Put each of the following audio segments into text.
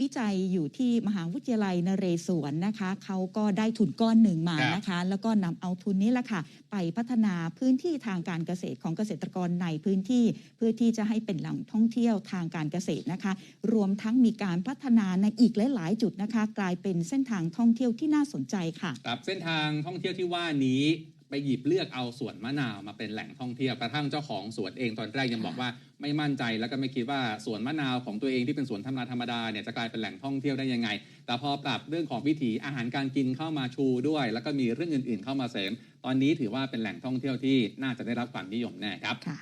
วิจัยอยู่ที่มหาวิทยาลัยนเรศวรนะคะเขาก็ได้ทุนก้อนหนึ่งมาครับนะคะ แล้วก็นำเอาทุนนี้แหละค่ะ ไปพัฒนาพื้นที่ทางการเกษตรของเกษตรกรในพื้นที่ เพื่อที่จะให้เป็นแหล่งท่องเที่ยวทางการเกษตรนะคะ รวมทั้งมีการพัฒนาในอีกหลาย ๆ จุดนะคะ กลายเป็นเส้นทางท่องเที่ยวที่น่าสนใจค่ะครับเส้นทางท่องเที่ยวที่ว่านี้ ไปหยิบเลือกเอาสวนมะนาวมาเป็นแหล่งท่องเที่ยวกระทั่งเจ้าของสวนเองตอนแรกยังบอกว่าไม่มั่นใจแล้วก็ไม่คิดว่าสวนมะนาวของตัวเองที่เป็นสวนธรรมดาธรรมดาเนี่ยจะกลายเป็นแหล่งท่องเที่ยวได้ยังไง แต่พอปรับเรื่องของวิถีอาหารการกินเข้ามาชูด้วย แล้วก็มีเรื่องอื่น ๆ เข้ามาเสริม ตอนนี้ถือว่าเป็นแหล่งท่องเที่ยวที่น่าจะได้รับความนิยมแน่ครับค่ะ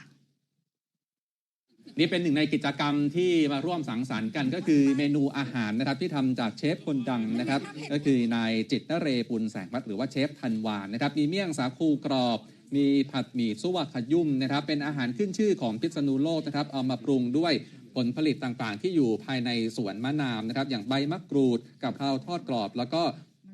นี่เป็นหนึ่งในกิจกรรมที่มาร่วมสังสรรค์กันก็คือเมนูอาหารนะครับที่ทำจากเชฟคนดังนะครับ ก็คือนายจิตนเรปุลแสงวัดหรือว่าเชฟธันวานนะครับมีเมี่ยงสาคูกรอบ มีผัดหมี่สุวขยุ่มนะครับ เป็นอาหารขึ้นชื่อของพิษณุโลกนะครับ เอามาปรุงด้วยผลผลิตต่างๆ ที่อยู่ภายในสวนมะนาวนะครับ อย่างใบมะกรูดกับข้าวทอดกรอบ แล้วก็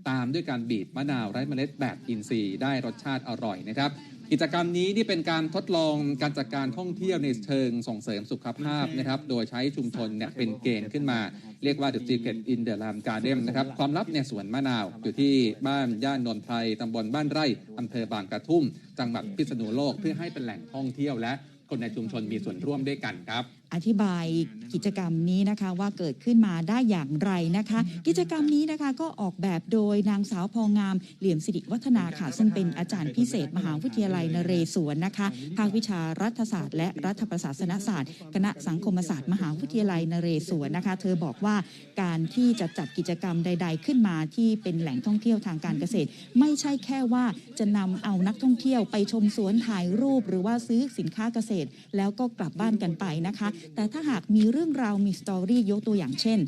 ตามด้วยการบีบมะนาวไร้เมล็ดแบบอินทรีย์ได้รสชาติอร่อยนะครับกิจกรรมนี้นี่เป็นการทดลองการจัดการท่องเที่ยวในเชิงส่งเสริมสุขภาพนะครับ โดยใช้ชุมชนเนี่ยเป็นเกณฑ์ขึ้นมา เรียกว่า The Secret in the Lam Garden นะครับ ความลับในสวนมะนาว อยู่ที่บ้านย่านนนทไพรตำบลบ้านไร่อำเภอบางกระทุ่ม จังหวัดพิษณุโลกเพื่อให้เป็นแหล่งท่องเที่ยวและคนในชุมชนมีส่วนร่วมด้วยกันครับ อธิบายกิจกรรมนี้นะคะว่าเกิดขึ้นมาได้อย่างไรนะคะ กิจกรรมนี้นะคะก็ออกแบบโดยนางสาวพองาม เหลี่ยมสิริวัฒนาค่ะซึ่งเป็นอาจารย์พิเศษ มหาวิทยาลัยนเรศวรนะคะภาควิชารัฐศาสตร์ และรัฐประศาสนศาสตร์ คณะสังคมศาสตร์ มหาวิทยาลัยนเรศวรนะคะ เธอบอกว่าการที่จะจัดกิจกรรมใด ๆ ขึ้นมาที่เป็นแหล่งท่องเที่ยวทางการเกษตร ไม่ใช่แค่ว่าจะนำเอานักท่องเที่ยวไปชมสวนถ่ายรูป หรือว่าซื้อสินค้าเกษตร แล้วก็กลับบ้านกันไปนะคะแต่ถ้าหากมีเรื่องราวมีสตอรี่ยกตัวอย่างเช่น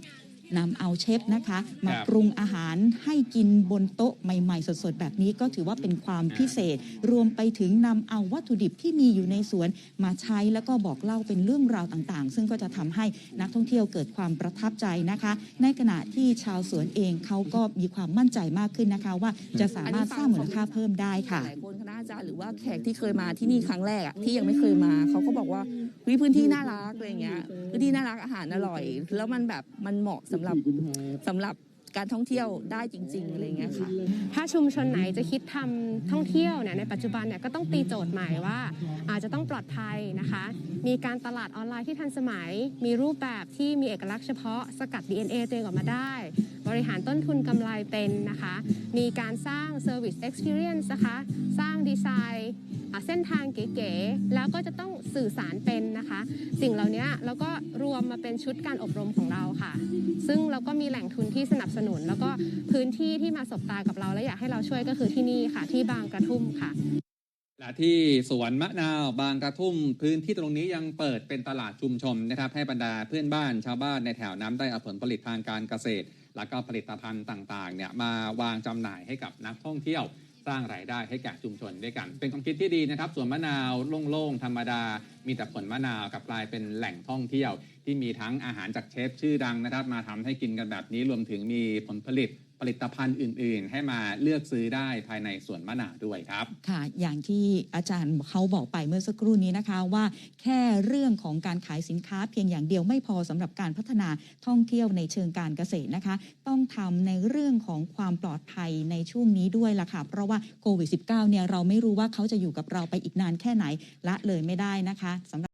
นำเอาเชฟนะคะ มาครับปรุงอาหารให้กินบนโต๊ะใหม่ ๆ สดๆ แบบนี้ก็ถือว่าเป็นความพิเศษ รวมไปถึงนำเอาวัตถุดิบที่มีอยู่ในสวนมาใช้แล้วก็บอกเล่าเป็นเรื่องราวต่างๆ ซึ่งก็จะทำให้นักท่องเที่ยวเกิดความประทับใจนะคะ ในขณะที่ชาวสวนเองเขาก็มีความมั่นใจมากขึ้นนะคะ ว่าจะสามารถสร้างมูลค่าเพิ่มได้ค่ะหลายคนคณะอาจารย์หรือว่าแขกที่เคยมาที่นี่ครั้งแรกอะที่ยังไม่เคยมาเขาก็บอกว่าวิพื้นที่น่ารักอะไรเงี้ยพื้น ที่น่ารักอาหารอร่อย แล้วมันแบบมันเหมาะสำหรับสำหรับการท่องเที่ยวได้จริงๆอะไรเงี้ยค่ะ ถ้าชุมชนไหนจะคิดทำท่องเที่ยวเนี่ยในปัจจุบันเนี่ยก็ต้องตีโจทย์ใหม่ว่า อาจจะต้องปลอดภัยนะคะ มีการตลาดออนไลน์ที่ทันสมัย มีรูปแบบที่มีเอกลักษณ์เฉพาะสกัด DNA ตัวเองออกมาได้ บริหารต้นทุนกำไรเป็นนะคะ มีการสร้าง Service Experience นะคะ สร้างดีไซน์เส้นทางเก๋ๆ แล้วก็จะต้องสื่อสารเป็นนะคะ สิ่งเหล่านี้เราก็รวมมาเป็นชุดการอบรมของเราค่ะ ซึ่งเราก็มีแหล่งทุนที่สนับสนุน แล้วก็พื้นที่ที่มาสบตากับเรา และอยากให้เราช่วยก็คือที่นี่ค่ะ ที่บางกระทุ่มค่ะและที่สวนมะนาวบางกระทุ่มพื้นที่ตรงนี้ยังเปิดเป็นตลาดชุมชนนะครับ ให้บรรดาเพื่อนบ้านชาวบ้านในแถวนั้นได้อาผลผลิตทางการเกษตร แล้วก็ผลิตภัณฑ์ต่างๆเนี่ยมาวางจำหน่ายให้กับนักท่องเที่ยวสร้างรายได้ให้แก่ชุมชนด้วยกัน เป็นความคิดที่ดีนะครับสวนมะนาวโล่งๆธรรมดา มีแต่ผลมะนาวกับกลายเป็นแหล่งท่องเที่ยว ที่มีทั้งอาหารจากเชฟชื่อดังนะครับ มาทำให้กินกันแบบนี้รวมถึงมีผลผลิต ผลิตภัณฑ์อื่น ๆ ให้มาเลือกซื้อได้ภายในสวนมะนาวด้วยครับ ค่ะ อย่างที่อาจารย์เขาบอกไปเมื่อสักครู่นี้นะคะว่า แค่เรื่องของการขายสินค้าเพียงอย่างเดียวไม่พอสำหรับการพัฒนาท่องเที่ยวในเชิงการเกษตรนะคะ ต้องทำในเรื่องของความปลอดภัยในช่วงนี้ด้วยล่ะค่ะ เพราะว่าโควิด -19 เนี่ยเราไม่รู้ว่าเขาจะอยู่กับเราไปอีกนานแค่ไหนละเลยไม่ได้นะคะสำหรับ